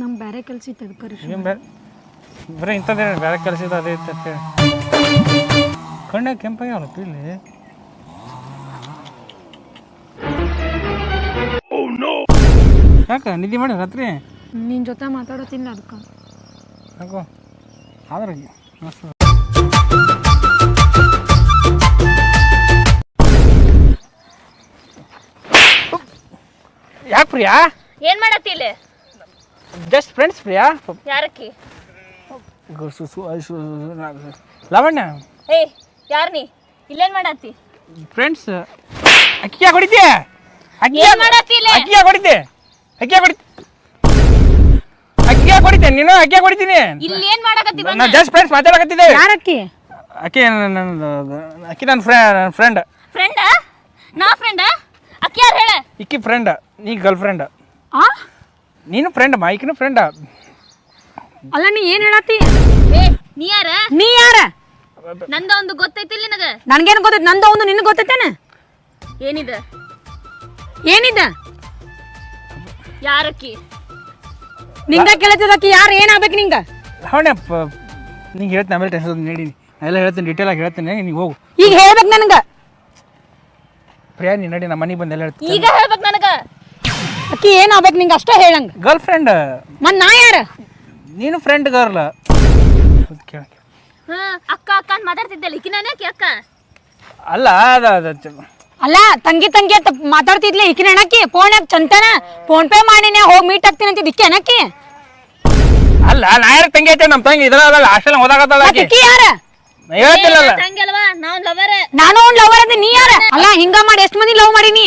ನಮ್ ಬೇರೆ ಕೆಲಸ ಇತ್ತು ಅದಕ್ಕೆ ಏನು ಬೇರೆ ಬರೀ ಇಂಥದ್ದೇ ಬೇರೆ ಕೆಲಸ ಇದೆ ಅದೇ ಇತ್ತು ಅಂತೇಳಿ ಕಣ್ಣಾಗ ಕೆಂಪಾಗ್ಯಾವಲ್ಲ ಇಲ್ಲಿ ಯಾಕೆ ನಿದ್ದೆ ಮಾಡಿ ರಾತ್ರಿ? ನಿನ್ನ ಜೊತೆ ಮಾತಾಡೋತಿಲ್ಲ ಅದಕ್ಕೆ ಯಾಕೋ? ಆದ್ರೆ ಯಾಕೆ ಪ್ರಿಯಾ? ಏನ್ ಮಾಡತ್ತಿ ಇಲ್ಲಿ? Just friends Priya? ಯಾರಕ್ಕಿ? Susu Aisu Lavanya? ಏ ಯಾರ್ ನೀ? ಇಲ್ಲೇನ್ ಮಾಡತ್ತಿ? ಫ್ರೆಂಡ್ಸ್ ಅಕ್ಕಿ ಯಾಕೆ ಹೊಡಿತೀಯ ಅಕ್ಕಿ ಏನ್ ಮಾಡತ್ತಿ ಇಲ್ಲ? ಅಕ್ಕಿ ಯಾಕೆ ಹೊಡಿತೆ ಅಕ್ಕಿ ಯಾಕೆ ಹೊಡಿತಿ ಅಕ್ಕಿ ಯಾಕೆ ನೀನು? ಅಕ್ಕಿ ಯಾಕೆ ಹೊಡಿತೀನಿ ಇಲ್ಲಿ ಏನ್ ಮಾಡಕತ್ತಿ ನಾ ಜಸ್ಟ್ ಫ್ರೆಂಡ್ಸ್ ಮಾತಾಡಕತ್ತಿದ್ದೆ ಯಾರಕ್ಕಿ? ಅಕ್ಕಿ ನನ್ನ ಅಕ್ಕಿ ನನ್ನ ಫ್ರೆಂಡ್ ಫ್ರೆಂಡ್ ಫ್ರೆಂಡ ನಾ ಫ್ರೆಂಡ್ ಅಕ್ಕಿ ಯಾರು ಹೇಳ? ಇಕ್ಕಿ ಫ್ರೆಂಡ್ ನೀ ಗರ್ಲ್ ಫ್ರೆಂಡ್ ಆ? ನೀನು ಫ್ರೆಂಡ್ ಮೈಕ್ನು ಫ್ರೆಂಡ್ ಅಲ್ಲ ನೀ ಏನ್ ಹೇಳತ್ತಿ? ಏ ನೀ ಯಾರ? ನೀ ಯಾರ? ನಂದ ಒಂದು ಗೊತ್ತೈತಿಲ್ಲ ನಿನಗ? ನನ್ಗೇನು ಗೊತ್ತೈತಿ? ನಂದ ಒಂದು ನಿನಗೆ ಗೊತ್ತೈತೇನ? ಏನಿದ? ಏನಿದ? ಯಾರಕ್ಕಿ? ನಿಂಗ ಕೇಳತ್ತದಕ್ಕಿ ಯಾರು ಏನಾಗ್ಬೇಕು ನಿಂಗ? ಲಾವಣ್ಯ ನಿಂಗೆ ಹೇಳ್ತೀನಿ ಆಮೇಲೆ ಟೆನ್ಷನ್ ನೀಡಿ. ಎಲ್ಲ ಹೇಳ್ತೀನಿ ಡೀಟೇಲ್ ಆಗಿ ಹೇಳ್ತೀನಿ ನೀನು ಹೋಗು. ಈಗ ಹೇಳ್ಬೇಕು ನನಗ. ಪ್ರಿಯಾ ನೀ ನಡಿ ನಮ್ಮ ಮನೆಗೆ ಬಂದು ಎಲ್ಲ ಹೇಳ್ತೀನಿ. ಈಗ ಹೇಳ್ಬೇಕು ನನಗ? ಅಕ್ಕಿ ಏನಾಗ್ಬೇಕು ನಿಂಗೆ ಅಷ್ಟೇ ಹೇಳಂಗ. ಗರ್ಲ್ ಫ್ರೆಂಡ್ ಮತ್ ನಾ ಯಾರ? ನೀನು ಫ್ರೆಂಡ್ ಗರ್ಲ್ ಹಾ ಅಕ್ಕ ಅಕ್ಕ ಅಂತ ಮಾತಾಡ್ತಿದ್ದಲ್ಲ ನಾನೇಕಿ ಅಕ್ಕ ಅಲ್ಲ ಅದ ಅದ ಚ- ಅಲ್ಲ ತಂಗಿ ತಂಗಿ ಅಂತ ಮಾತಾಡ್ತಿದ್ಲೆ ಈಕಿನ ಅಣ್ಣಕ್ಕಿ ಫೋನ್ ಯಾಕೆ ಚಂತನ. ಫೋನ್ ಪೇ ಮಾಡಿನೇ ಹೋಗಿ ಮೀಟ್ ಆಗ್ತೀನಿ ಅಂತಿದ್ ಇಕ್ಕಿ ಅಣ್ಣಕ್ಕಿ ಅಲ್ಲ ನಾ ಯಾರ ತಂಗಿ ಐತೆ ನಮ್ಮ ತಂಗಿ ಇದ್ರ ಹಾಸ್ಟೆಲ್ ಓದಾಕತ್ತಲ್ಲ ಆಕಿ. ಇಕ್ಕಿ ಯಾರ? ನಾ ಹೇಳ್ತಿಲ್ಲಲ್ಲ ಹಂಗಲ್ವಾ ನಾವ್ ಲವರ್ ನಾನು ಒಂದು ಲವರ್ ಅಂದ್ರೆ ನೀ ಯಾರ? ಅಲ್ಲ ಹಿಂಗ ಮಾಡಿ ಎಷ್ಟ್ ಮಂದಿ ಲವ್ ಮಾಡೀನಿ?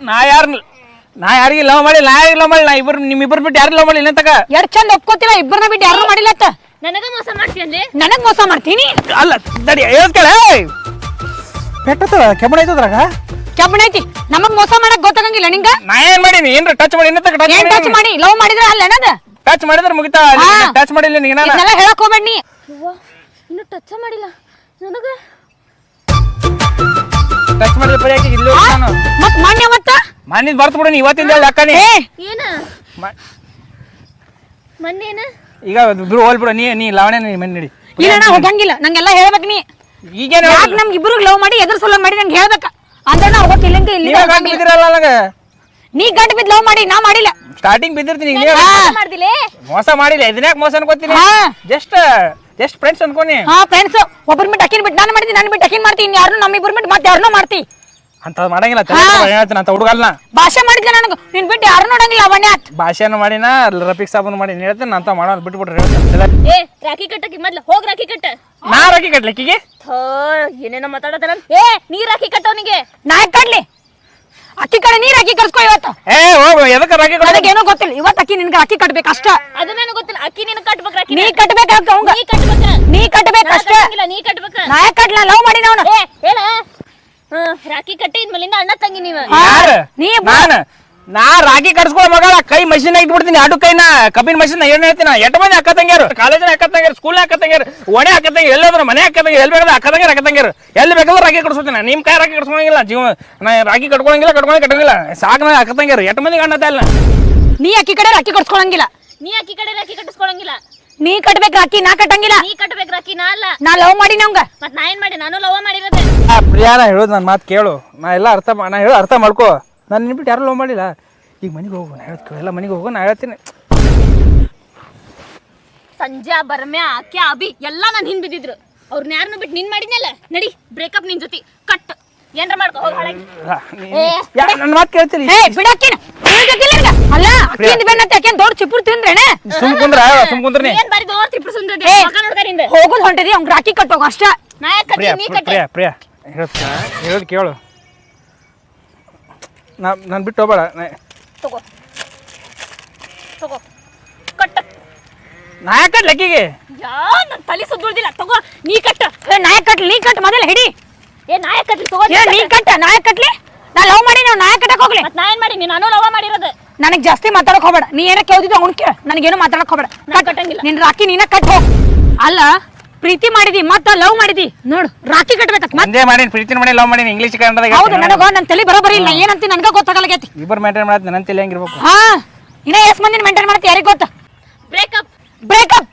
ನಾ ಯಾರ ನಾ ಯಾರಿಗೆ ಲವ್ ಮಾಡಿ ನಾ ಯಾರಿಗೆ ಲವ್ ಮಾಡಿ ನಾ ಇಬ್ರು ನಿಮ್ ಇಬ್ರು ಬಿಟ್ಟು ಯಾರು ಲವ್ ಮಾಡಿ ಇಲ್ಲ ತಕ ಎಷ್ಟ್ ಚಂದ ಒಪ್ಕೋತಿಲ್ಲ ಇಬ್ಬರನ್ನ ಬಿಟ್ಟು ಯಾರು ಮಾಡಿಲ್ಲತ್ತ ನನಗ ಮೋಸ ಮಾಡ್ತೀನಿ ನನಗೆ ಮೋಸ ಮಾಡ್ತೀನಿ? ಅಲ್ಲ ತಡಿ ಹೇಳ್ಕೇಳ ಪೆಟ್ಟದ ಕೆಮ್ಮಣ ಐತದ್ರಾಗ ಕೆಬ್ಬಣ ಐತಿ. ನಮಗ್ ಮೋಸ ಮಾಡಕ್ ಗೊತ್ತಾಗಂಗಿಲ್ಲ ನಿಂಗ? ನಾ ಏನ್ ಮಾಡೀನಿ? ಏನ್ರ ಟಚ್ ಮಾಡಿ ಇನ್ನತ್ತ ಏನ್ ಟಚ್ ಮಾಡಿ? ಲವ್ ಮಾಡಿದ್ರ ಅಲ್ಲ ಏನದ? ಟಚ್ ಮಾಡಿದ್ರೆ ಮುಗಿತಾ. ಟಚ್ ಮಾಡಿಲ್ಲ ನಿಂಗ ನಾನು ಇದನ್ನೆಲ್ಲ ಹೇಳಕ್ ಹೋಗಬೇಡಿ ನೀ. ಇನ್ನು ಟಚ್ ಮಾಡಿಲ್ಲ. ನನಗ ಟಚ್ ಮಾಡಿದ ಪರಿ ಹಾಕಿ ಇಲ್ಲಿ ನಾನು ಮತ್ ಮಾನ್ಯ ಮತ್ತ? ಮಣ್ಣಿದ್ ಬರ್ತ ಬಿಡು ನೀ ಇವತ್ತಿಂದ ಹೇಳಿ ಹೇ ಏ ಏನ? ಮ- ಮೊನ್ನೇನ ಈಗ ಇಬ್ರು ಹೋಲ್ ಬಿಡು ನೀ ನೀ ಲಾವಣೆ ನೀ ಮನೆ ನಡಿ. ಇಲ್ಲ ನಾ ಹೋಗಂಗಿಲ್ಲ ನಂಗೆಲ್ಲ ಹೇಳ್ಬೇಕು ನೀ. ಈಗೇನು ಯಾಕೆ ನಮ್ಗೆ ಇಬ್ರು ಲವ್ ಮಾಡಿ ಎದ್ರ ಸಲ ಮಾಡಿ ನಂಗೆ ಹೇಳ್ಬೇಕ. ಅಂದ್ರೆ ನಾ ಹೋಗಕ್ ಇಲ್ಲಿಂದ ಇಲ್ಲಿ ನೀವೇ ಗಂಟು ಬಿದ್ದಿರಲ್ಲ ನನಗೆ? ನೀ ಗಂಟ ಬಿದ್ದು ಲವ್ ಮಾಡಿ ನಾ ಮಾಡಿಲ್ಲ. ಸ್ಟಾರ್ಟಿಂಗ್ ಬಿದ್ದಿರ್ತೀನಿ ಈಗ ನೀವೇ ಮೋಸ ಮಾಡ್ದಿಲೆ ಮೋಸ ಮಾಡಿಲ್ಲ ಇದನ್ಯಾಕೆ ಮೋಸ ಅನ್ಕೋತೀನಿ ಹಾ. ಜಸ್ಟ್ ಜಸ್ಟ್ ಫ್ರೆಂಡ್ಸ್ ಅನ್ಕೋನಿ. ಹಾ ಫ್ರೆಂಡ್ಸ್ ಒಬ್ಬರ ಬಿಟ್ಟು ಅಕ್ಕಿನ ಬಿಟ್ಟು ನಾನು ಮಾಡ್ತೀನಿ ನಾನು ಬಿಟ್ಟು ಅಕ್ಕಿನ ಮಾಡ್ತೀನಿ ಯಾರನ್ನೂ ನಮ್ಮ ಇಬ್ಬರು ಬಿಟ್ಟು ಮತ್ತೆ ಯಾರನ್ನೂ ಮಾಡ್ತಿ. ಅಂತ ಮಾಡಂಗಿಲ್ಲ ಹೇಳ್ತೀನಿ ಅಂತ ಹುಡುಗಲ್ಲ ಭಾಷೆ ಮಾಡಿದ್ಲ ನನಗೆ ನಿನ್ ಬಿಟ್ಟು ಯಾರು ನೋಡಂಗಿಲ್ಲ ಅವಣ್ಣ ಭಾಷೆನ ಮಾಡಿನ ರಫಿಕ್ ಸಾಬನ್ ಮಾಡಿ ಹೇಳ್ತೀನಿ ಅಂತ ಮಾಡೋದು ಬಿಟ್ಬಿಟ್ರೆ ಹೇಳ್ತೀನಿ. ಏ ರಾಖಿ ಕಟ್ಟಕ್ಕೆ ಮೊದ್ಲು ಹೋಗ್ ರಾಖಿ ಕಟ್ಟ. ನಾ ರಾಕಿ ಕಟ್ಲಿಕ್ಕಿಗೆ ಥೋ ಏನೇನೋ ಮಾತಾಡತಾರ ಏ ನೀ ರಾಖಿ ಕಟ್ಟವನಿಗೆ. ನಾ ಕಡ್ಲಿ ಅಕ್ಕಿ ಕಡೆ ನೀರ್ ಹಾಕಿ ಕರ್ಸ್ಕೊ ಇವತ್ತು. ಏ ಹೋಗು ಎದಕ್ಕೆ ರಾಕಿ ಕಟ್ಟ ನನಗೇನೋ ಗೊತ್ತಿಲ್ಲ. ಇವತ್ತು ಅಕ್ಕಿ ನಿನ್ಗೆ ಅಕ್ಕಿ ಕಟ್ಬೇಕು ಅಷ್ಟ. ಅದು ನನಗೆ ಗೊತ್ತಿಲ್ಲ. ಅಕ್ಕಿ ನೀನು ಕಟ್ಬೇಕು ರಾಕಿ ನೀ ಕಟ್ಬೇಕಾಗ ಅವಂಗ. ನೀ ಕಟ್ಬೇಕ. ನೀ ಕಟ್ಬೇಕು ಅಷ್ಟೇ. ನೀ ಕಟ್ಬೇಕು. ನಾ ಕಟ್ಲ? ಲವ್ ಮಾಡಿ ನಾವು ಏ ಹೇಳ. ಹಾ ರಾಖಿ ಕಟ್ಟಿ ಇದ್ಮೇಲಿಂದ ಅಣ್ಣ ತಂಗಿ ನೀವು ಯಾರು? ನೀ ನಾನು? ನಾ ರಾಗಿ ಕಡ್ಸ್ಕೊಳ ಮಗಳ ಕೈ ಮಷಿನ್ ಇಟ್ಬಿಡ್ತೀನಿ. ಅಡು ಕೈನ ಕಬ್ಬಿನ ಮಷಿನ್ ಏನ್ ಹೇಳ್ತೀನಿ ಎಷ್ಟು ಮಂದಿ ಅಕ್ಕ ತಂಗ್ಯಾರು? ಕಾಲೇಜಿನ ಅಕ್ಕ ತಂಗ್ಯಾರು ಸ್ಕೂಲ್ನ ಅಕ್ಕ ತಂಗ್ಯಾರು ಒಣೆ ಅಕ್ಕ ತಂಗಿ ಎಲ್ಲಾದ್ರೂ ಮನೆ ಅಕ್ಕ ತಂಗಿ ಎಲ್ಲಿ ಬೇಕಾದ್ರೆ ಅಕ್ಕ ತಂಗ್ಯಾರು ಅಕ್ಕ ತಂಗ್ಯಾರು. ಎಲ್ಲಿ ಬೇಕಾದ್ರೂ ರಾಗಿ ಕಡ್ಸ್ಕೊತೀನಿ ನಿಮ್ ಕೈ ರಾಗಿ ಕಟ್ಸ್ಕೊಳಂಗಿಲ್ಲ. ಜೀವ ನಾ ರಾಗಿ ಕಟ್ಕೊಳಂಗಿಲ್ಲ ಕಟ್ಕೊಂಡ್ ಕಟ್ಟಂಗಿಲ್ಲ ಸಾಕು ನಾ ಅಕ್ಕ ತಂಗ್ಯಾರು. ಎಷ್ಟು ಮಂದಿ ಕಾಣತ್ತ ಇಲ್ಲ ನೀ? ಅಕ್ಕಿ ಕಡೆ ಅಕ್ಕಿ ಕಟ್ಸ್ಕೊಳಂಗಿಲ್ಲ. ನೀ ಅಕ್ಕಿ ಕಡೆ ರಾಕಿ ಕಟ್ಸ್ಕೊಳಂಗಿಲ್ಲ. ನೀ ಕಟ್ಬೇಕು ಅಕ್ಕಿ ನಾ ಕಟ್ಟಂಗಿಲ್ಲ. ನೀ ಕಟ್ಬೇಕು ಅಕ್ಕಿ ನಾ ಅಲ್ಲ. ನಾ ಲವ್ ಮಾಡಿ ನಂಗ ಮತ್ ನಾ ಏನ್ ಮಾಡಿ ನಾನು ಲವ್ ಮಾಡಿರೋದೇ. ಆ ಪ್ರಿಯಾನ ಹೇಳೋದು ನನ್ನ ಮಾತು ಕೇಳು. ನಾ ಎಲ್ಲ ಅರ್ಥ ಮಾ- ನಾ ಹೇಳೋ ಅರ್ಥ ಮಾಡ್ಕೋ. ನಾನು ಬಿಟ್ಟು ಯಾರು ಲವ್ ಮಾಡಿಲ್ಲ. ಈಗ ಮನೆಗೆ ಹೋಗೋಣ ನಾ ಹೇಳ್ತೀನಿ. ಎಲ್ಲ ಮನೆಗೆ ಹೋಗೋಣ ಹೇಳ್ತೀನಿ. ಸಂಜೆ ಬರ್ಮ್ಯಾ ಆಕೆ ಅಭಿ ಎಲ್ಲ ನಾನು ಹಿಂದ್ ಬಿದ್ದಿದ್ರು. ಅವ್ರನ್ನ ಯಾರನ್ನು ಬಿಟ್ಟು ನಿನ್ ಮಾಡಿದ್ನಲ್ಲ? ನಡಿ ಬ್ರೇಕಪ್ ನಿನ್ ಜೊತೆ. ಕಟ್. ಏನ್ರ ಮಾಡ್ಕೋ ಹೋಗ್ ಹಾಳಾಗಿ. ನನ್ನ ಮಾತು ಕೇಳ್ತೀನಿ ಏ ಬಿಡಕ್ಕಿನ ಅಲ್ಲ ಅಕ್ಕಿಯಿಂದ ಬೆನ್ನತ್ತೆ ಅಕ್ಕೇನ್ ದೊಡ್ಡ ಚಿಪ್ಪುರ್ ತಿಂದ್ರೇನೆ? ಸುಮ್ ಕುಂದ್ರ ಸುಮ್ ಏನ್ ಬಾರಿ ದೋರ್ ತಿಪ್ಪು ಸುಂದರ ಏ. ಮಗ ನೋಡ್ತಾರಿಂದ ಹೋಗುದ್ ಹೊಂಟದಿ ಅವ್ನ್ ರಾಕಿ ಕಟ್ಟೋಗ ಅಷ್ಟ. ನಾ ಯಾಕೆ ಕಟ್ಟಿ ಪ್ರಿಯಾ ನೀ ಕಟ್ಟಿ ಪ್ರಿಯಾ ಪ್ರಿಯಾ. ಹೇಳೋದು ಹೇಳೋದು ಕೇಳು. ನಾ ನಾನು ಬಿಟ್ಟು ಹೋಗ್ಬೇಡ ನಾ- ತಗೋ. ತಗೋ. ಕಟ್ಟ ನಾ ಯಾಕೆ ಲಕ್ಕಿಗೆ ಯಾ ನನ್ನ ತಲೆ ಸುದ್ದುಳ್ದಿಲ್ಲ ತಗೋ ನೀ ಕಟ್ಟ ಏ ನಾಯ ಕಟ್ಲಿ ನೀ ಕಟ್ ಮೊದಲ ಹಿಡಿ. ಏ ನಾಯ ಕಟ್ಲಿ ತಗೋ ಏ ನೀ ಕಟ್ಟ ನಾಯ ಕಟ್ಟಲಿ ನಾ ಲವ್ ಮಾಡಿ ನಾವು ನಾಯ ಕಟ್ಟಕ್ ಹೋಗ್ಲಿ. ಮತ್ತೆ ನಾ ಏನ್ ಮಾಡಿ ನೀನು ನಾನು ಲವ ಮಾಡಿರೋದು. ನನಗೆ ಜಾಸ್ತಿ ಮಾತಾಡಕ್ ಹೋಗ್ಬೇಡ. ನೀ ಏನ ಕೇಳ್ದಿದ್ದು ಉಣ್ಕೆ ಕೇಳ. ನನಗೇನು ಮಾತಾಡಕ್ ಹೋಗ್ಬೇಡ. ನಾ ಕಟ್ಟಂಗಿಲ್ಲ. ನಿನ್ನ ರಾಕಿ ನೀನ ಕಟ್ ಹೋಗ್. ಅಲ್ಲ ಪ್ರೀತಿ ಮಾಡಿದಿ ಮತ್ತ ಲವ್ ಮಾಡಿದಿ. ನೋಡು ರಾಕಿ ಕಟ್ಬೇಕತ್ ಮತ್ ಒಂದೇ ಮಾಡೀನಿ ಪ್ರೀತಿನ ಮಾಡಿ ಲವ್ ಮಾಡೀನಿ ಇಂಗ್ಲೀಷ್ ಕನ್ನಡದಾಗ ಹೌದು ನನಗ ನನ್ ತಲೆ ಬರೋಬರಿ ಇಲ್ಲ. ಏನಂತ ನನ್ಗ ಗೊತ್ತಾಗಲಾಗೈತಿ. ಇಬ್ಬರು ಮೇಂಟೈನ್ ಮಾಡತ್ತೆ ನನ್ನ ತಲೆ ಹೆಂಗಿರ್ಬೇಕು ಹಾ ಇನ್ನ ಎಷ್ಟ್ ಮಂದಿನ ಮೇಂಟೈನ್ ಮಾಡ್ತಿ ಯಾರಿಗ್ ಗೊತ್ತ? ಬ್ರೇಕಪ್ ಬ್ರೇಕಪ್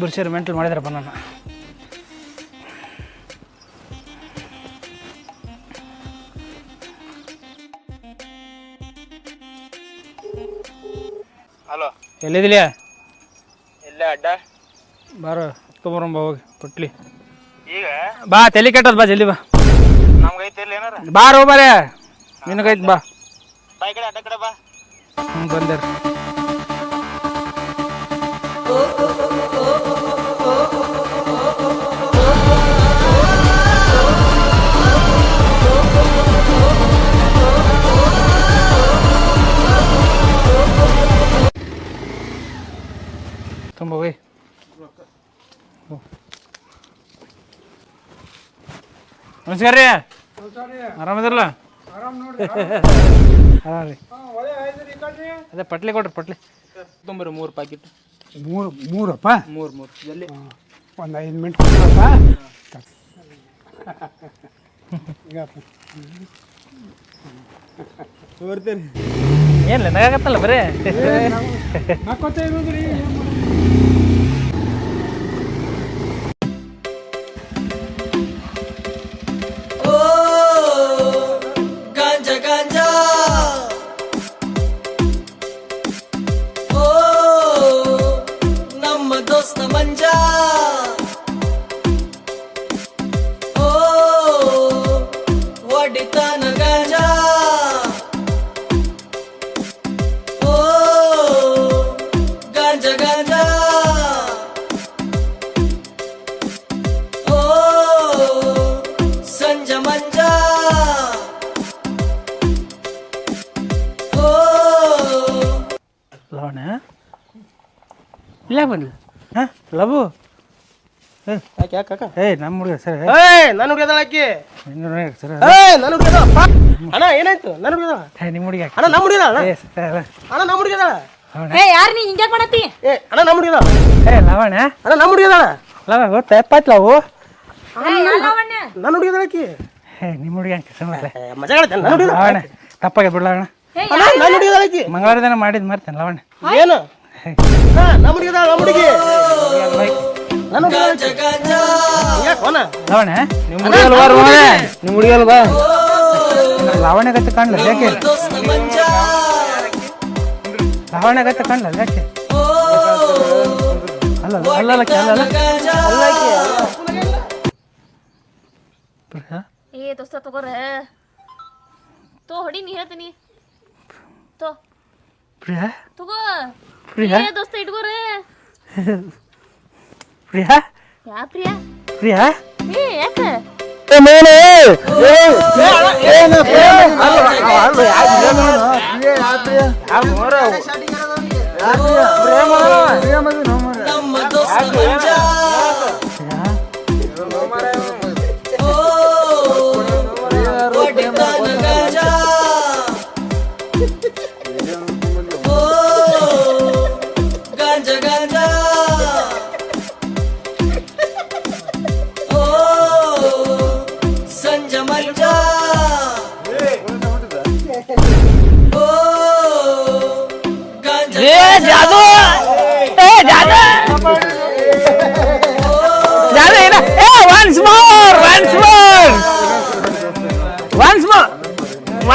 ಇಬ್ಬರು ಸೇರಿ ಮೆಂಟಲ್ ಮಾಡಿದ್ರಪ್ಪ ನನ್ನ ಹಲೋ. ಎಲ್ಲಿದಿಲ್ಲ ಎಲ್ಲ ಅಡ್ಡ. ಬಾರೋ ಹತ್ಕೊಂಬರಂಬ ಹೋಗಿ ಕೊಟ್ಲಿ ಈಗ? ಬಾ ತಲೆ ಕೆಟ್ಟದ್ ಬಾ ಜಲ್ದಿ ಬಾ. ನಮ್ಗೈತೆ ಐತಿ ಇಲ್ಲ ಏನಾರ? ಬಾರೋ ಬಾರೆ. ನಿನಗೈತ್ ಬಾ. ಬಾಯ್ ಕಡೆ ಅಡ್ಡ ಕಡೆ ಬಾ. ಹ್ಞೂ ಬಂದೇರಿ ತುಂಬ ಹೋಯ್ ನಮಸ್ಕಾರ. ರೀ ಆರಾಮದಿರಲ್ಲ ಆರಾಮ ರೀ. ಅದೇ ಪಟ್ಲಿ ಕೊಡ್ರಿ ಪಟ್ಲಿ. ತೊಂಬರ್ರಿ ಮೂರು ಪ್ಯಾಕೆಟ್ ಮೂರು ಮೂರಪ್ಪ? ಮೂರು ಮೂರು. ಎಲ್ಲಿ? ಒಂದು ಐದು ಮಿನಿಟ್ ಕೊಡಪ್ಪ ಏನಿಲ್ಲ ನಗಾಗತ್ತಲ್ಲ ಬರೇ? ಕಾಕ? ಏಯ್ ನಮ್ಮ ಹುಡುಗ ಸರ್ ಏಯ್. ನನ್ನ ಹುಡುಗದ ಆಕಿ. ಸರ್? ಏಯ್ ನನ್ನ ಹುಡುಗದ ಅಣ್ಣ ಏನಾಯ್ತು? ನನ್ನ ಹುಡುಗದ ಏ ನಿಮ್ಮ ಹುಡುಗ ಅಣ್ಣ ನಮ್ಮ ಹುಡುಗದ ಅಣ್ಣ ಏ ಅಣ್ಣ ನಮ್ಮ ಹುಡುಗದ ಏ ಯಾರ್ ನೀ ಹಿಂಗೆ ಮಾಡತ್ತಿ? ಏ ಅಣ್ಣ ನಮ್ಮ ಹುಡುಗದ ಏ ಲವಣ ಅಣ್ಣ ನಮ್ಮ ಹುಡುಗದ ಲವ ಗೊತ್ತಾ? ಎಪ್ಪಾತ್ ಲವು? ನನ್ನ ಹುಡುಗ ಆಕಿ. ಏ ನಿಮ್ಮ ಹುಡುಗ ಸುಮ್ಮನೆ ಏ, ಮಜಾ ಆಡತ್ತೆ ನನ್ನ ಹುಡುಗದ ಲವಣ ತಪ್ಪಾಗಿ ಬಿಡ್ಲ ಅಣ್ಣ ಅಣ್ಣ ನನ್ನ ಹುಡುಗ ಆಕಿ. ಮಂಗಳವಾರ ದಿನ ಮಾಡಿದ್ ಮಾಡ್ತೇನೆ ಲವಣ ಏನು? ಹಾ ನಮ್ಮ ಹುಡುಗಿ ನಮ್ಮ ಹುಡುಗಿ. ಲವಣ ನಿಮ್ಮ ಹುಡುಗ ಅಲ್ವಾ ಲವಣ? ನಿಮ್ಮ ಹುಡುಗ ಅಲ್ವಾ ಲವಣ ಗತ್ತೆ ಕಾಣ್ಲ ಯಾಕೆ? ದೋಸ್ತ ಮಂಜ. ಲವಣ ಯಾಕೆ? ಅಲ್ಲ ಅಲ್ಲ ಅಲ್ಲ ಅಲ್ಲ ಏ ದೋಸ್ತ ತಗೋರ ತೋ ಹೊಡಿ ನೀ ಹೇಳ್ತೀನಿ. ತೋ. ಪ್ರಿಯಾ ತಗೋ. ಪ್ರಿಯಾ ದೋಸ್ತ ಇಟ್ಕೋರ ಪ್ರಿಯಾ ಯಾ ಪ್ರಿಯಾ ಪ್ರಿಯಾ ಏ ಯಾಕ ನಮ್ಮ ದೋಸ್ತ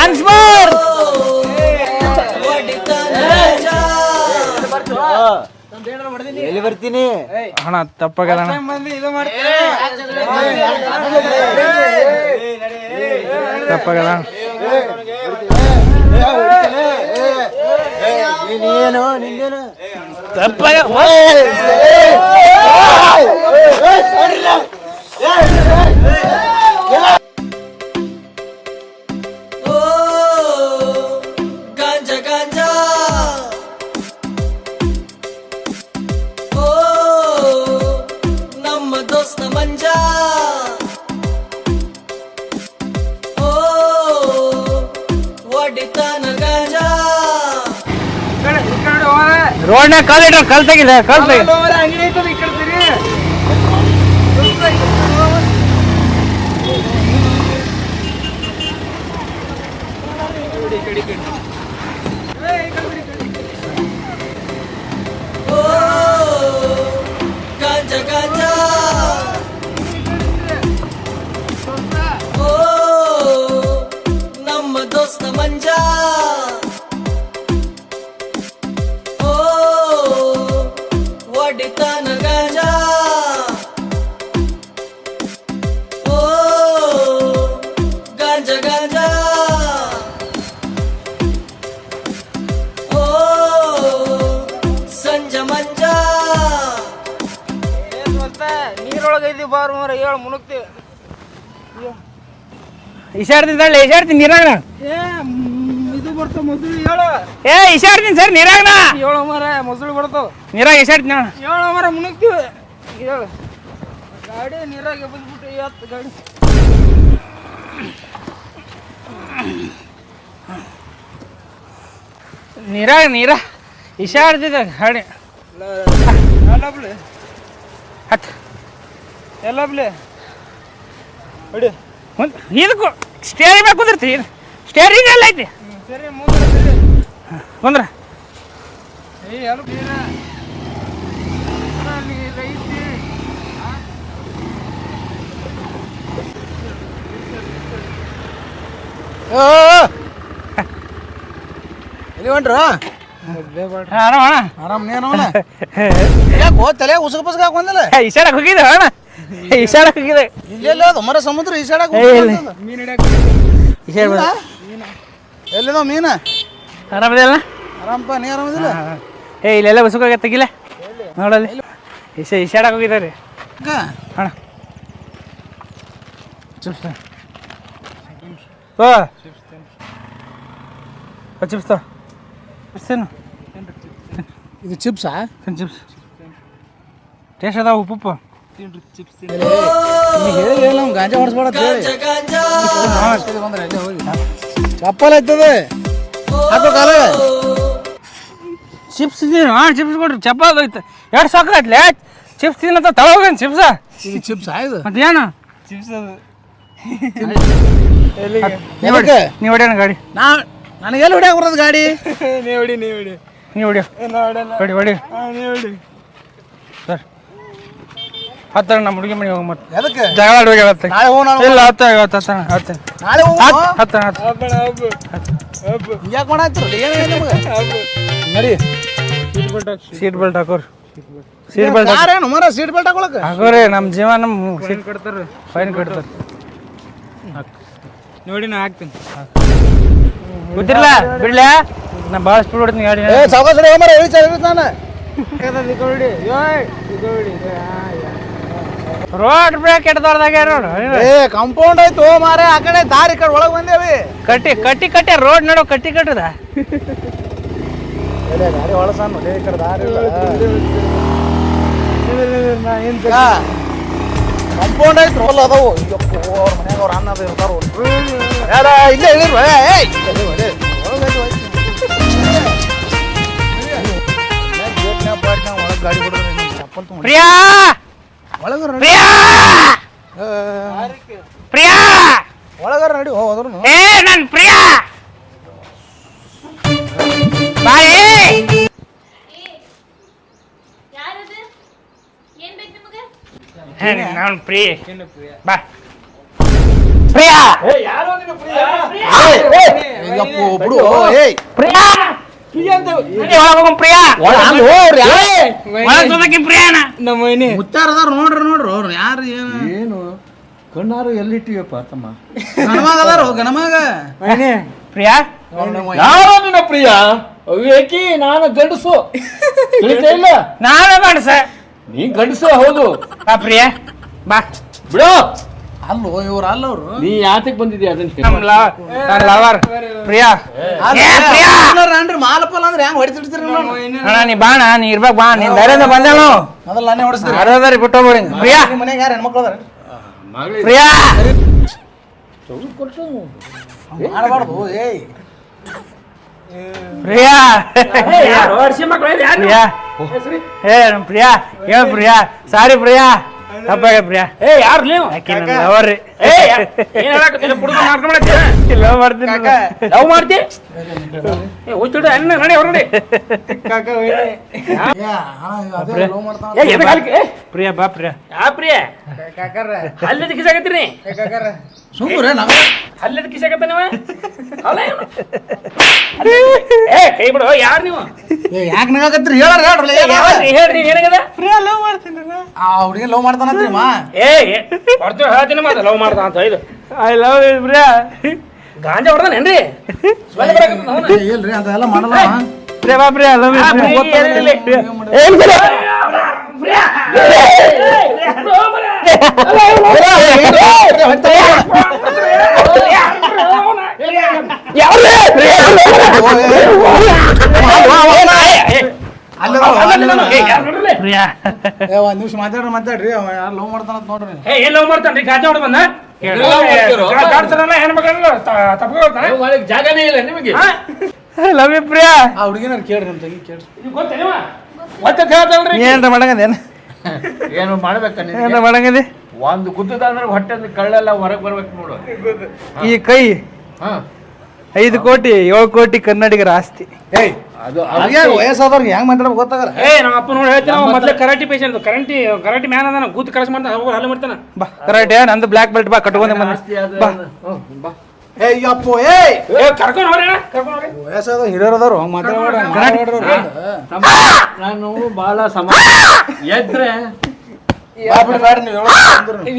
ಗಾಂಜಾ ಎಲ್ಲಿ ಬರ್ತೀನಿ ಹಣ ತಪ್ಪಾಗಲ್ಲ ಅಣ್ಣ ತಪ್ಪಾಗಲ್ಲ ತಪ್ಪಾಗ ಕಲ್ ಇಟ್ರ ಕಲ್ ತೆಗಿದೆ ಇಶಾಡ್ತಿದ್ದಾಳೆ ಇಶಾಡ್ತೀನಿ ನೀರಾಗ ಏ ಇದು ಬರ್ತಾವ ಮೊಸರು ಹೇಳು. ಏ ಇಶಾಡ್ತೀನಿ ಸರ್ ನೀರಾಗ ಏಳು ಮರ ಮೊಸಳು ಬರ್ತಾವ ನೀರಾಗ ಇಶಾಡ್ತೀನಿ ಅಣ್ಣ ಏಳು ಮರ ಮುಣಗ್ತೀವಿ. ಹೇಳು. ಗಾಡಿ ನೀರಾಗೆ ಬಂದ್ಬಿಟ್ಟು ಇವತ್ತು ಗಾಡಿ. ನೀರಾಗ ನೀರ. ಇಶಾಡ್ತಿದ್ದ ಗಾಡಿ. ಎಲ್ಲ ಬಿಡಿ ಹತ್ತು ಎಲ್ಲ ಬಿಡಿ ಹೊಡಿ. ಇದಕ್ಕೂ ಸ್ಟೇರಿಂಗ್ ಬೇಕು ಕುದಿರ್ತಿ ಸ್ಟೇರಿಂಗ್ ಎಲ್ಲ ಐತಿ ಏ ಎಲ್ಲ ಹೊಂಟ್ರ? ಆರಾಮ ಅಣ್ಣ. ಆರಾಮ್ ನೀನವನ ಯಾಕೋ ತಲೆ ಉಸುಗ ಪುಸ್ಗ ಹಾಕೊಂದಿಲ್ಲ? ಇಶಾಡಕ್ ಹೋಗಿದ್ದೆ ಅಣ್ಣ? ಇಶಾಡಕ್ ಹೋಗಿದೆ ಇಲ್ಲೆಲ್ಲ ಅದು? ಮರ ಸಮುದ್ರ ಈಶಾಡಕ್ ಬಂದ ಎಲ್ಲಿದಾವ ಮೀನ ಆರಾಮದಿಲ್ಲ ಆರಾಮಪ್ಪ ನೀ ಆರಾಮದಿಲ್ಲ ಏ ಇಲ್ಲೆಲ್ಲ ಬಸ್ಸುಕಾಗ ತೆಗಿಲ್ಲ ನೋಡಲ್ಲಿ. ಇಶ ಈಶಾಡಕ್ ಹೋಗಿದ್ದಾರೆ ಅಣ್ಣ. ಚಿಪ್ಸ್ ಓ ಚಿಪ್ಸ್ ಚಿಪ್ಸ್ ಇದು ಚಿಪ್ಸಾ? ಚಿಪ್ಸ್. ಟೇಸ್ಟ್ ಅದಾವ ಉಪ್ಪು. ಉಪ್ಪು ಚಿಪ್ಸ್ ಗಾಂಜಾ ಹೊಡ್ಸ್ಬೇಡ ಗಾಂಜಾ ಚಪ್ಪಲ್ ಹಾಕೋ ಕಾಲ. ಚಿಪ್ಸ್ ತಿನ್ನು ಹಾಂ ಚಿಪ್ಸ್ ಕೊಡ್ರಿ ಚಪ್ಪಲ್ ಐತೆ ಎರಡು ಸಾಕಾಯ್ತಲೆ ಚಿಪ್ಸ್ ತಿನ್ನತ್ತ ತಳ ಹೋಗೇನು ಚಿಪ್ಸ? ಇದು ಚಿಪ್ಸ್ ಆಯ್ತು. ಮತ್ತೇನು ಅದು ನೀವು ಗಾಡಿ. ನಾ ನನಗೆಲ್ಲ ಹೊಡಿಯಾಕ ಬರೋದು ಗಾಡಿ? ನೀ ಹೊಡಿ ನೀ ಹೊಡಿ. ನೀವು ಹೊಡಿ ಹೊಡಿ. ನೀ ಹೊಡಿ. ಸರ್ ಹತ್ತರ ನಮ್ಮ ಹುಡುಗಿ ಮನೆಗೆ ಹೋಗಿ ಮತ್ತೆ. ಎದಕ್ಕೆ? ಜಗಳ ಆಡುವಾಗ ಹೇಳತ್ತೆ ನಾಳೆ ಹೋಗೋಣ ಇಲ್ಲ ಹತ್ತ ಹತ್ತ ಹತ್ತ ಹತ್ತ ನಾಳೆ ಹೋಗೋಣ ಹತ್ತ ಏನು ನಿಮಗೆ? ನಡಿ. Seat belt ಹಾಕೋರಿ. Seat belt. ಯಾರೇನು? ಮರ ಸೀಟ್ ಬೆಲ್ಟ್ ಹಾಕೋರಿ ನಮ್ಮ ಜೀವ ನಮ್ಮ ಸೀಟ್ ಕೊಡ್ತಾರೆ ಫೈನ್ ಕೊಡ್ತಾರೆ ನೋಡಿ ನಾ ಹಾಕ್ತೀನಿ. ಗೊತ್ತಿರಲ್ಲ ಬಿಡ್ಲಾ? ನಾ ಭಾಳ ಸ್ಪೀಡ್ ಹೊಡ್ತೀನಿ ಗಾಡಿ ಏ ಸಾವಕಾಶ ಮರ ಹೇಳಿ ಚಾಲ ನಾನು ರೋಡ್ ಬ್ರೇಕ್ ಎಡ್ದವ್ರದಾಗ ನೋಡು ಏ. ಕಾಂಪೌಂಡ್ ಆಯ್ತು ಮಾರೆ ಆ ಕಡೆ ದಾರಿ ಈ ಕಡೆ ಒಳಗೆ ಬಂದೇವಿ. ಕಟ್ಟಿ ಕಟ್ಟಿ ಕಟ್ಟಿ ರೋಡ್ ನಡೋ ಕಟ್ಟಿ ಕಟ್ಟದ. ಗಾಡಿ ಒಳಸಣ್ಣ ಈ ಕಡೆ ದಾರಿ ಇಲ್ಲ. ಕಾಂಪೌಂಡ್ ಆಯ್ತು ರೋಲ್ ಅದಾವು. ಅವ್ರ ಮನ್ಯಾಗ ಅವ್ರ ಅನ್ನ ಇರ್ತಾರ ಯಾರ ಇಲ್ಲೇ ತಗೊಂಡು ಪ್ರಿಯಾ! ಒಳಗರ ನಡಿ. ಪ್ರಿಯಾ! ಪ್ರಿಯಾ! ಒಳಗರ ನಡಿ ಹೋದ್ರು ಏ ನನ್ ಪ್ರಿಯಾ! ಬಾಯಿ! ಯಾರದು? ಏನ್ ಬೇಕು ನಿಮಗೆ? ನಾನು? ಪ್ರಿಯ. ಬಾ. ಪ್ರಿಯಾ! ಅಯ್ಯಪ್ಪೋ ಬಿಡು. ಏಯ್. ಪ್ರಿಯಾ! ಪ್ರಿಯಾ ಒಳಗ್ ಸೋದಕ್ಕೆ ಪ್ರಿಯಾನ ನಮ್ಮ ಮನೆ ಮುತ್ತಾರ ಅದಾರ ನೋಡ್ರಿ ನೋಡ್ರಿ ಅವ್ರು ಯಾರು ಏನು? ಏನು? ಕಣ್ಣಾರು ಎಲ್ಲಿಟ್ಟಿವಪ್ಪ ತಮ್ಮ? ಗಣಮಗ ಅದಾರ ಗಣಮಗ ಪ್ರಿಯಾ? ಯಾರು ನಿನ್ನ ಪ್ರಿಯಾ? ಅವಿವೇಕಿ ನಾನು ಗಂಡಸು. ತಿಳಿತಾ ಇಲ್ಲ? ನಾನು ಗಂಡಸ. ನೀ ಗಂಡಸು ಹೌದು. ಬಾ ಪ್ರಿಯಾ. ಬಾ. ಬಿಡು. ಅಲ್ಲೋ ಇವ್ರು ಅಲ್ಲವ್ರು? ನೀ ಯಾತಕ್ ಬಂದಿದ್ಯಾ ಅದನ್ನ ಲವರ್. ಪ್ರಿಯಾ. ಏ ಪ್ರಿಯಾ. ಅನ್ರಿ ಮಾಲಪಲ್ಲ ಅಂದ್ರೆ ಹೆಂಗ್ ಹೊಡಿತಿರ್ತೀರಿ ಅಣ್ಣ ನೀ ಬಾಣ ನೀ ಇರ್ಬೇಕು ಬಾ ನೀನ್ ಧೈರ್ಯದಿಂದ ಬಂದೇನು ಮೊದಲ ನಾನೇ ಹೊಡಿಸ್ತೀರಿ ಅರ್ಧದಾರಿ ಬಿಟ್ಟು ಹೋಗ್ಬಿಡಿ ಪ್ರಿಯಾ. ಮನೆಗೆ ಮನ್ಯಾಗ ಯಾರು ಹೆಣ್ಮಕ್ಳು ಅದಾರ ಪ್ರಿಯಾ. ಮಾಡಬಾರ್ದು ಏಯ್. ಪ್ರಿಯಾ. ಪ್ರಿಯಾ. ಏ ಪ್ರಿಯಾ. ಏ ಪ್ರಿಯಾ. ಸಾರಿ ಪ್ರಿಯಾ. ತಪ್ಪಾಗ ಪ್ರಿಯಾ ಏ ಯಾರು ನೀವು? ಆಕಿ ನನ್ನ ಲವರ್ ರೀ ಏ ಏನ್ ಹೇಳಕತ್ತೀನಿ ಹುಡುಗ ಮಾಡ್ಕೊಂಡ್ಬಿಡತ್ತೀರ ಲವ್ ಮಾಡ್ತೀನಿ. ಲವ್ ಮಾಡ್ತಿ ಏ ಅನ್ನ ನಡಿ ಹೊರಗಡೆ. ಏ ಪ್ರಿಯಾ ಬಾ ಪ್ರಿಯಾ. ಯಾ ಪ್ರಿಯ? ಅಲ್ಲಿದ ಸುಮ್ಮನೆ ನಾವು ಅಲ್ಲಿದ ಕಿಸಾಕತ್ತ ನೀವ ಅಲ್ಲ ಇವ್ನು. ಏ ಕೈ ಬಿಡು ಯಾರು ನೀವು ಯಾಕೆ ನಗಾಕತ್ರಿ ಹೇಳಾರ ಹೇಳ್ರಲ್ಲ ಯಾವ್ದ್ರಿ? ಹೇಳ್ರಿ ಏನಾಗದ ಆ ಹುಡುಗಿ ಲವ್ ಮಾಡ್ತಾನಂತ್ರಿ ಮಾ ಏ ಏ, ಹೇಳ್ತೀನಿ ಮತ್ತೆ ಲವ್ ಮಾಡ್ದ ಅಂತ ಇದು ಐ ಲವ್ ಯು ಪ್ರಿಯಾ ಗಾಂಜಾ ಹೊಡ್ದಾನೇನ್ರಿ ಸ್ಮೆಲ್ ಬರಾಕತ್ತದ ಅವ್ನ. ಇಲ್ರಿ ಅದೆಲ್ಲ ಮಾಡಲ್ಲ ಅವ. ಬಾ ಲವ್ ಯು. ಏನ್. ಏ, ಬಿಡು ಪ್ರಿಯಾ ಏ, ಒಂದ್ ನಿಮಿಷ ಮಾತಾಡ್ರಿ ಮಾತಾಡ್ರಿ ಯಾರು ಲವ್ ಮಾಡ್ತಾನಂತ ನೋಡ್ರಿ ಏ ಲವ್ ಮಾಡ್ತಾನ್ರಿ ಗಾಜಾ ಹೊಡ್ ಬಂದ ಜಾಗನೇ ಇಲ್ಲ ನಿಮಗೆ ಲವ್ ಯು ಪ್ರಿಯಾ ಆ ಹುಡುಗಿನಾರ ಕೇಳ್ರಿ ತಂಗಿ ಕೇಳ್ರಿ ಗೊತ್ತೇನವ ಮತ್ತೆ ಹೇಳ್ತಾಳ್ರಿ ಏನ್ರ ಮಾಡಂಗದೇನು ಏನು? ಮಾಡ್ಬೇಕ ಏನ್ರ ಮಾಡಂಗದಿ? ಒಂದು ಗುದ್ದದ ಅಂದ್ರೆ ಹೊಟ್ಟೆ ಕಳ್ಳೆಲ್ಲ ಹೊರಗೆ ಬರ್ಬೇಕು ನೋಡು. ಈ ಕೈ ಹಾ. ಐದು ಕೋಟಿ ಏಳು ಕೋಟಿ ಕನ್ನಡಿಗರ ಆಸ್ತಿ. ಏಯ್ ಅದು ವಯಸ್ಸಾದವ್ರಿಗೆ ಹೆಂಗ್ ಮಾತಾಡ್ಬೇಕು ಗೊತ್ತಾಗಲ್ಲ? ಏ ನಮ್ಮ ಅಪ್ಪ ನೋಡಿ ಹೇಳ್ತೀನಿ ಅವ ಮೊದ್ಲೇ ಕರಾಟಿ ಪೇಷಂಟ್ ಕರಂಟಿ ಕರಾಟಿ ಮ್ಯಾನ್ ಅದಾನ ಗುದ್ದು ಕಲಸ ಮಾಡ್ತಾನೆ ಹೋಗಿ ಹಲ್ಲು ಮಾಡ್ತಾನ. ಬಾ ಕರಾಟಿ ನಂದು ಬ್ಲ್ಯಾಕ್ ಬೆಲ್ಟ್ ಬಾ ಕಟ್ಕೊಂಡೆ ಬಾ. ಬಾ. ಏ ಅಪ್ಪು ಏಯ್! ಏ ಕರ್ಕೊಂಡು ಹೋಗ್ರಿ ಅಣ್ಣ. ಕರ್ಕೊಂಡು ಹೋಗ್ರಿ. ವಯಸ್ಸಾದ ಹಿರಿಯರ್ ಅದಾರು ಹಂಗ್ ತಮ್ಮ, ನಾನು ಬಹಳ ಸಮ ಎದ್ರೆ.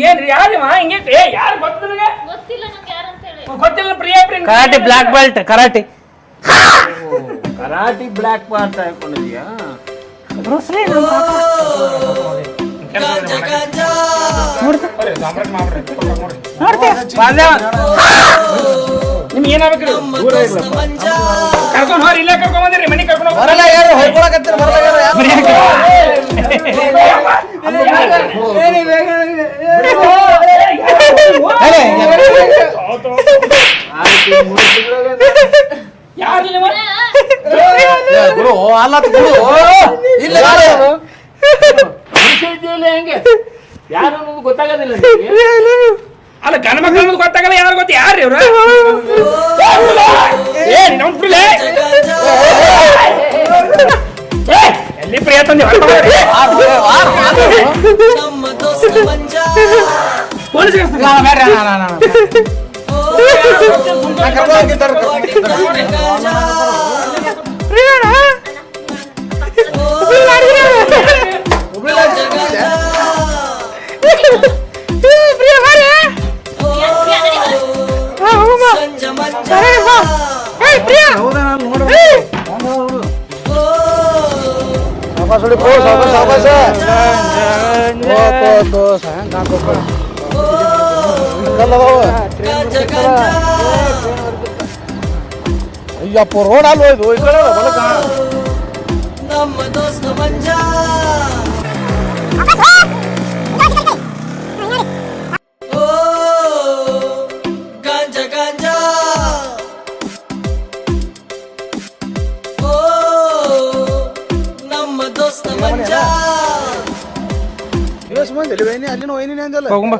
ಏನ್ರಿ ಹಿಂಗೆ ಏ ಯಾರು ಗೊತ್ತ ನಿನಗೆ? ಗೊತ್ತಿಲ್ಲ ನಮ್ಗೆ ಯಾರಂತ ಹೇಳಿ. ಗೊತ್ತಿಲ್ಲ Priya Priya karate black belt karate. Karate black ಅಂತ ಹಾಕೊಂಡಿದ್ಯಾ? ನಿಮ್ಗೆ ಏನಾಗ್ಬೇಕ್ರಿ ಕರ್ಕೊಂಡು ಹೋರಿ ಇಲ್ಲೇ ಕರ್ಕೊಂಡ್ ಬಂದಿರಿ ಮನೆ ಕರ್ಕೊಂಡು ಹೋಗ್ರಿ ಬರಲ್ಲ ಯಾರು ಹೊಯ್ಕೊಳಕತ್ತೀರ ಬರಲ್ಲ ಯಾರು ಗುರು ಅಲ್ಲ ಗುರು ಇಲ್ಲ ಯಾರು? ಹೆಂಗೆ ಯಾರು ಅನ್ನೋದು ಗೊತ್ತಾಗೋದಿಲ್ಲ ನಿನಗೆ? ಅಲ್ಲ ಗಣ ಮಕ್ಕಳು ಅನ್ನೋದು ಗೊತ್ತಾಗಲ್ಲ ಯಾರು ಗೊತ್ತ ಯಾರು ಇವ್ರು ಏ ನಮ್ಮ ಎಲ್ಲಿ ಪ್ರಿಯ ತಂದೆ. ನಮ್ಮ ದೋಸ್ತ ಮಂಜಾ ಪೊಲೀಸ್ ಇಲ್ಲ, ಬೇಡ, ನಾ- ನಾ- ನಾ- ನಾ ಕರ್ಕೊಂಡ್ ಹೋಗಿದ್ದಾರೆ, ಕರ್ಕೊಂಡ್ ಹೋಗಿದ್ದಾರೆ. ಸಾವ್ಕಾಸ್ ಹೊಡಿ, ಪೋ, ಸಾವ್ಕಾಸ್, ಸಾವ್ಕಾಸ್. ತೋ, ತೋ, ತೋ, ಸಾಯಂಕ್ ಹಾಕ್ಬೇಕು. ಇಲ್ಲೆಲ್ಲ ಅದಾವು. ಗಾಂಜಾ ಗಾಂಜಾ ಅಯ್ಯಪ್ಪ ರೋಡ್ ಅಲ್ಲ ಇದು ಈ ಕಡೆ ಅದ, ಬಲಕ್ಕ. ನಮ್ಮ ಮಂಜಾ ಓ ಇವಸ್ ಮಂದಿ ಇಲ್ಲಿ ವೈನಿ ಅಲ್ಲಿನ ವೈನಿನೇ ಅಂದಲ್ಲ. ಹೋಗುಂಬ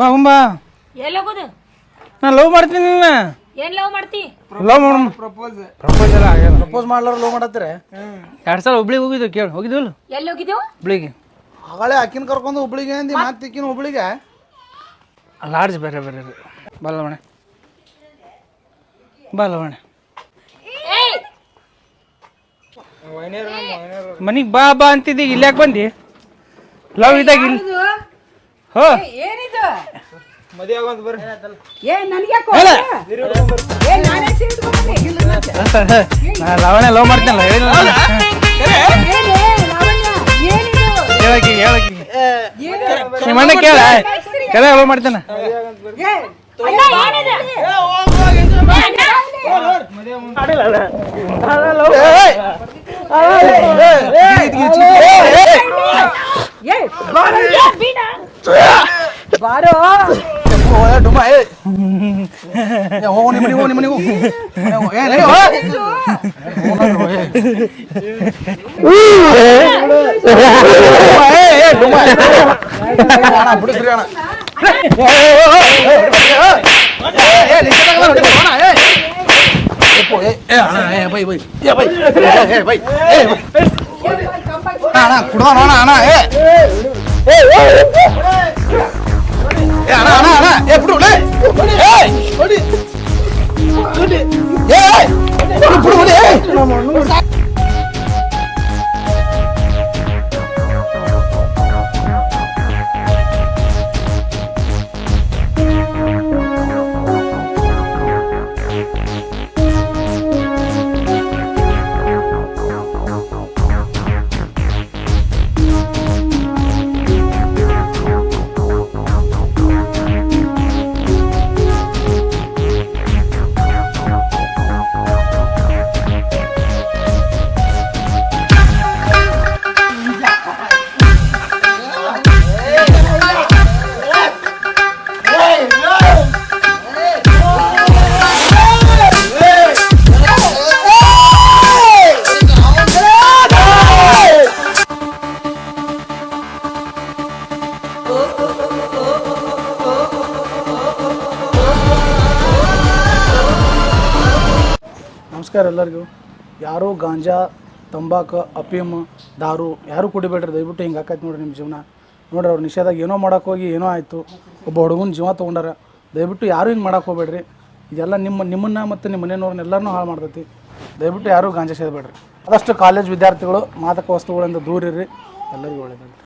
ಬಾ ಹೋಗುಂಬಾ ಎಲ್ಲಿ ಹೋಗುದು? ನಾ ಲವ್ ಮಾಡ್ತೀನಿ ನಿನ್ನ. ಏನ್ ಲವ್ ಮಾಡ್ತಿ? ಲವ್ ಮಾಡ. ಪ್ರಪೋಸಲ್ ಆಗ್ಯಾದ ಪ್ರಪೋಸ್ ಮಾಡ್ಲಾರ ಲವ್ ಮಾಡತ್ತರ? ಎರಡು ಸಲ ಹುಬ್ಳಿಗೆ ಹೋಗಿದ್ವಿ ಕೇಳಿ. ಹೋಗಿದ್ವಲ್ಲ? ಎಲ್ಲಿ ಹೋಗಿದ್ದೆವು ಹುಬ್ಳಿಗೆ. ಆಗಳೇ ಅಕ್ಕಿನ ಕರ್ಕೊಂಡು ಹುಬ್ಳಿಗೆ ಅಂದಿ ಮತ್ತೆ ಇಕ್ಕಿನ ಹುಬ್ಳಿಗೆ? ಲಾಡ್ಜ್ ಬೇರೆ ಬೇರೆ ರೀ ಬಾ ಲವಣ. ಬಾ ಲವಣ. ಮನಿಗೆ ಬಾ ಬಾ ಅಂತಿದ್ದಿ ಇಲ್ಲಿ ಯಾಕೆ ಬಂದಿ? ಲವ್ ಇದ್ದಾಗ ಇಲ್ಲಿ ಹೋ. ಏನಿದು? ಏ ನನಗೆ. ಏ ನಾನೇ ಲವಣ ಲವ್ ಮಾಡ್ತೀನಲ್ಲ ಹೇಳಿಲ್ಲ ನಿಮ್ಮ ಅಣ್ಣ ಕೇಳ ಕೇಳ ಲವ್ ಮಾಡ್ತಾನೆ. ಏ ಅಣ್ಣ ಏನಿದೆ ಏ ಬಾರೋ ಬಾರೋ ಡುಮ್ಮ ಏ ಏ, ಹೋಗು ನಿಮ್ಮ ಮನೆಗೆ ಹೋಗು ನಿಮ್ಮ ಮನೆಗೆ ಹೋಗು ಮನೆಗೆ ಹೋಗು. ಏ, ನಡಿ, ಹೋಗು. ಏ, ಏ, ಡುಮ್ಮ. ಅಣ್ಣ, ಬಿಡಿಸ್ರಿ ಅಣ್ಣ. ಏ, ಏ, ಏ, ಏ, ಏ, ಲಿಂಕ ತಗೊಂಡು ಹೊಡಿಬೇಕು ಅಣ್ಣ, ಏ. ಯಪ್ಪು, ಏ, ಏ, ಅಣ್ಣ, ಏ, ಬೈ, ಬೈ. ಏ, ಬೈ. ಏ, ಏ, ಬೈ. ಏ, ಬೈ. ಅಣ್ಣ, ಅಣ್ಣ, ಕುಡ್ದಾನ ಅಣ್ಣ, ಅಣ್ಣ, ಏ. ಏ, ಅಣ್ಣ, ಅಣ್ಣ, ಅಣ್ಣ, ಎಲ್ಲರಿಗೂ ಯಾರೂ ಗಾಂಜಾ, ತಂಬಾಕು ಅಫೀಮ್ ದಾರು ಯಾರೂ ಕುಡಿಬೇಡ್ರಿ, ದಯವಿಟ್ಟು ಹಿಂಗೆ ಹಾಕೈತೆ ನೋಡ್ರಿ ನಿಮ್ಮ ಜೀವನ. ನೋಡ್ರಿ ಅವ್ರು ನಿಷೇಧಾಗ ಏನೋ ಮಾಡೋಕೆ ಹೋಗಿ, ಏನೋ ಆಯಿತು. ಒಬ್ಬ ಹುಡುಗನ ಜೀವ ತೊಗೊಂಡಾರ. ದಯವಿಟ್ಟು ಯಾರೂ ಹಿಂಗೆ ಮಾಡೋಕೆ ಹೋಗ್ಬೇಡ್ರಿ. ಇದೆಲ್ಲ ನಿಮ್ಮ, ನಿಮ್ಮನ್ನ ಮತ್ತು ನಿಮ್ಮ ಮನೆಯವ್ರನ್ನ ಎಲ್ಲರೂ ಹಾಳು ಮಾಡ್ತೈತಿ. ದಯವಿಟ್ಟು ಯಾರೂ ಗಾಂಜಾ ಸೇದಬೇಡ್ರಿ. ಆದಷ್ಟು ಕಾಲೇಜ್ ವಿದ್ಯಾರ್ಥಿಗಳು ಮಾದಕ ವಸ್ತುಗಳಿಂದ ದೂರ ಇರ್ರಿ. ಎಲ್ಲರಿಗೂ ಒಳ್ಳೆಯದು